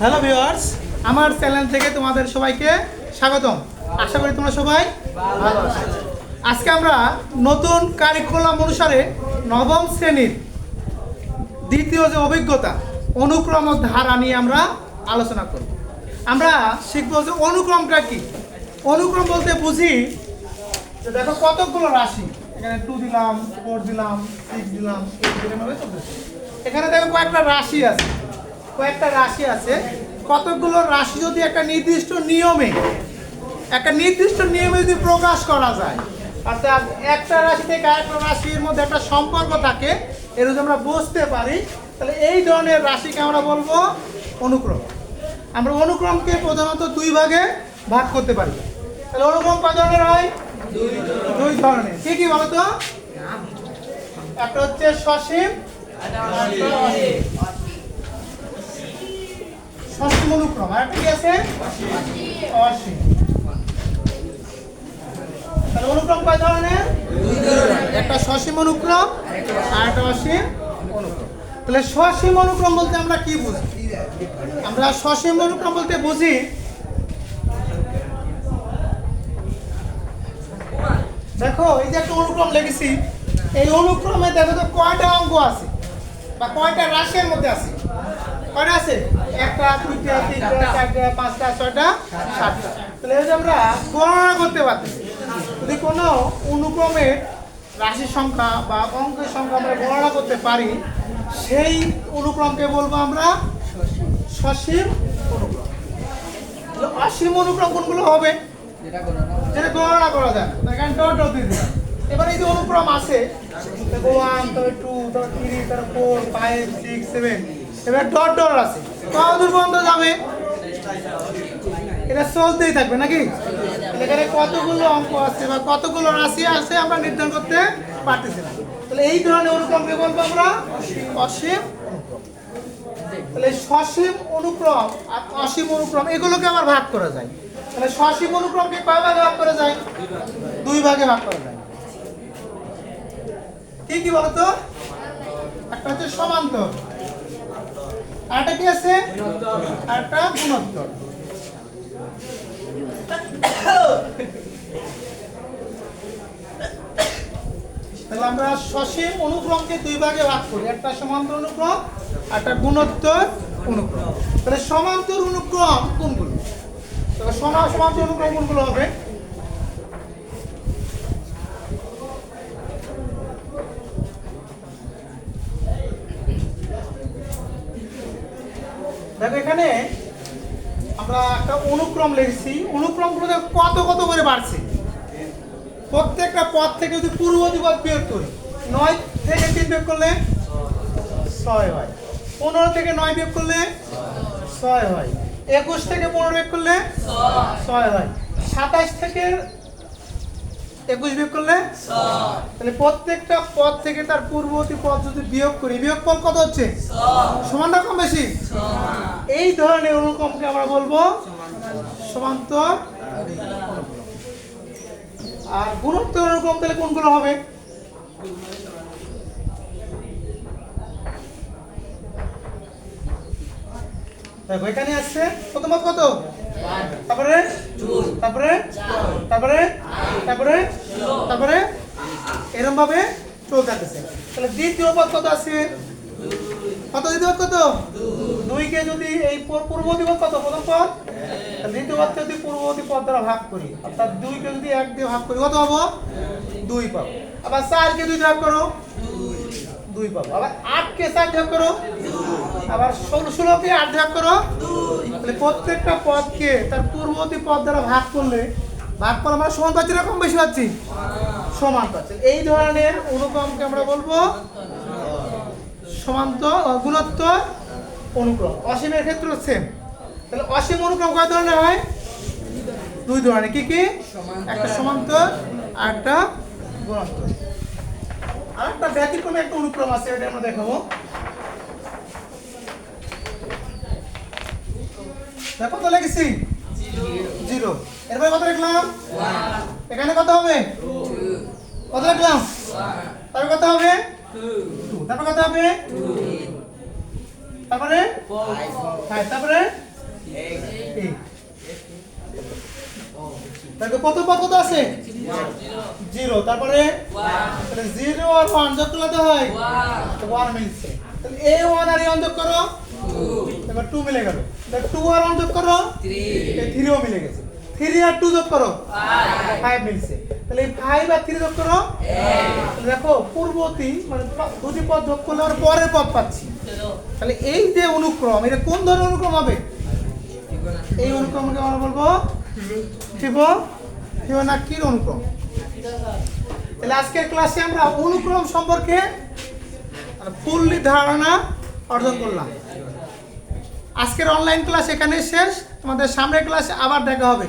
Hello viewers আমার channel থেকে তোমাদের সবাইকে স্বাগতম। আশা করি তোমরা সবাই ভালো আজকে আমরা নতুন কারিকুলাম অনুসারে নবম শ্রেণির দ্বিতীয় যে অভিজ্ঞতা, অনুক্রম ধারা নিয়ে আমরা আলোচনা করব। আমরা শিখব যে অনুক্রমটা কি। অনুক্রম বলতে বুঝি যে দেখো কতগুলো রাশি। এখানে টু দিলাম ফোর দিলাম সিক্স দিলাম এইট দিলাম এখানে দেখো কয়েকটা রাশি আছে। কয়েকটা রাশি আছে। কতগুলো রাশি যদি একটা নির্দিষ্ট নিয়মে, একটা নির্দিষ্ট নিয়মে যদি প্রকাশ করা যায়, অর্থাৎ একটা রাশি থেকে আরেকটা রাশির মধ্যে একটা সম্পর্ক থাকে, এর যদি আমরা বুঝতে পারি, তাহলে এই ধরনের রাশিকে আমরা বলব অনুক্রম। আমরা অনুক্রমকে প্রধানত দুই ভাগে ভাগ করতে পারি। তাহলে অনুক্রম কয় ধরনের হয়? দুই ধরনের। কি কি বলো তো একটা হচ্ছে সসীম অসীম। অনুক্রম আর কি আছে? অসীম। তাহলে অনুক্রম কয় ধরনের? একটা সসীম অনুক্রম আর একটা অনুক্রম। তাহলে সসীম অনুক্রম বলতে আমরা কি বুঝি? আমরা সসীম অনুক্রম বলতে বুঝি, দেখো, এই যে একটা অনুক্রম লিখেছি, এই অনুক্রমে দেখো তো কয়টা অঙ্ক আছে, বা কয়টা রাশির মধ্যে আছে? কয়টা আছে? একটা দুইটা তিনটা চারটা পাঁচটা ছয়টা সাতটা। তাহলে যে আমরা গণনা করতে পারতেছি। যদি কোনো অনুক্রমের রাশির সংখ্যা বা অঙ্কের সংখ্যা আমরা গণনা করতে পারি সেই অনুক্রমকে বলব আমরা সসীম অনুক্রম। অসীম অনুক্রম কোনগুলো হবে? যেটা গণনা করা যায়। না এখানে ডট দিয়ে এবার এই যে অনুক্রম আছে ওয়ান তারপরে টু তারপর থ্রি তারপর ফোর ফাইভ সিক্স সেভেন এবার ডট ডট আছে। কত দূর পর্যন্ত যাবে। এটা চলতেই থাকবে নাকি? এখানে কতগুলো অঙ্ক আছে বা কতগুলো রাশি আছে আমরা নির্ধারণ করতে পারতেছি না। তাহলে এই ধরনের অনুক্রমকে বলব আমরা? অসীম। তাহলে সসীম অনুক্রম আর অসীম অনুক্রম, এগুলোকে আবার ভাগ করা যায়। তাহলে সসীম অনুক্রমকে কয় ভাগে ভাগ করা যায়? দুই ভাগে ভাগ করা যায়। কি কি বলতো? একটা হচ্ছে সমান্তর একটা কি আছে? একটা গুণোত্তর। তাহলে আমরা সসীম অনুক্রমকে দুই ভাগে ভাগ করি। একটা সমান্তর অনুক্রম একটা গুণোত্তর অনুক্রম। তাহলে সমান্তর অনুক্রম কোনগুলো? সমান্তর অনুক্রম কোনগুলো হবে? দেখো এখানে আমরা একটা অনুক্রম লিখছি। অনুক্রমগুলো কত কত করে বাড়ছে? প্রত্যেকটা পদ থেকে যদি পূর্ববর্তী পদ বিয়োগ করি, নয় থেকে তিন বিয়োগ করলে ছয় হয়। পনেরো থেকে নয় বিয়োগ করলে ছয় হয়। একুশ থেকে পনেরো বিয়োগ করলে ছয় হয়। সাতাশ থেকে একুশ বিয়োগ করলে তাহলে প্রত্যেকটা পদ থেকে তার পূর্ববর্তী পদ যদি বিয়োগ করি বিয়োগ কত হচ্ছে? সমান কম বেশি? এই ধরনের অনুক্রমকে আমরা বলব সমান্তর। আর গুণোত্তর অনুক্রম তাহলে কোনগুলো হবে? দেখো, এখানে আছে প্রথম পদ কত? তারপরে? তারপরে? তারপরে? তারপরে? তারপরে? এরকম ভাবে চলতে থাকতেছে। তাহলে দ্বিতীয় পদ কত আছে? কত দ্বিতীয় কত? দুইকে যদি এই পূর- পূর্ববর্তী পদ কত? প্রথম পদ? দ্বিতীয় পদকে যদি পূর্ববর্তী পদ দ্বারা ভাগ করি অর্থাৎ দুইকে যদি এক দিয়ে ভাগ করি কত পাবো? দুই পাবো। আবার চারকে দুই ভাগ করো দুই পাবো। আবার আটকে চার ভাগ করো আবার ষোলো ষোলোকে আট ভাগ করো। তাহলে প্রত্যেকটা পদকে তার পূর্ববর্তী পদ দ্বারা ভাগ করলে ভাগ করলে আমরা সমান পাচ্ছি না বেশি পাচ্ছি? সমান পাচ্ছি। এই ধরনের অনুক্রমকে আমরা বলব সমান্তর আহ, গুণোত্তর অনুক্রম। অসীমের ক্ষেত্রে সেম তাহলে অসীম অনুক্রম কয় ধরনের হয়? দুই ধরনের। কি কি? একটা সমান্তর আর একটা গুণোত্তর আর একটা ব্যতিক্রমে একটা অনুক্রম আছে এটা আমরা দেখাবো। দেখো তো লেগেছি জিরো এরপরে কত লিখলাম? এখানে কত হবে? কত লিখলাম? তারপরে কত হবে. তারপরে কত হবে? তারপরে? ফাইভ তারপরে। দেখো প্রথম পদ কত আছে? জিরো। তারপরে? জিরো আর ওয়ান যোগ করলে হয়? ওয়ান মিলছে। এ ওয়ান আর এ ওয়ান করো। এবার টু মিলে গেল। টু আর ওয়ান যোগ করো। থ্রিও মিলে গেছে। থ্রি আর টু যোগ করো। ফাইভ মিলছে। তাহলে এই ফাইভ আর থ্রি যোগ করো। দেখো, পূর্ববর্তী মানে দুটি পদ যোগ করলে আমরা পরের পদ পাচ্ছি। তাহলে এই যে অনুক্রম, এটা কোন ধরনের অনুক্রম হবে? এই অনুক্রমকে আমরা বলব ফিবো ফিবোনাক্কির অনুক্রম। তাহলে আজকের ক্লাসে আমরা অনুক্রম সম্পর্কে ফুললি ধারণা অর্জন করলাম। আজকের অনলাইন ক্লাস এখানে শেষ, তোমাদের সামনের ক্লাসে আবার দেখা হবে।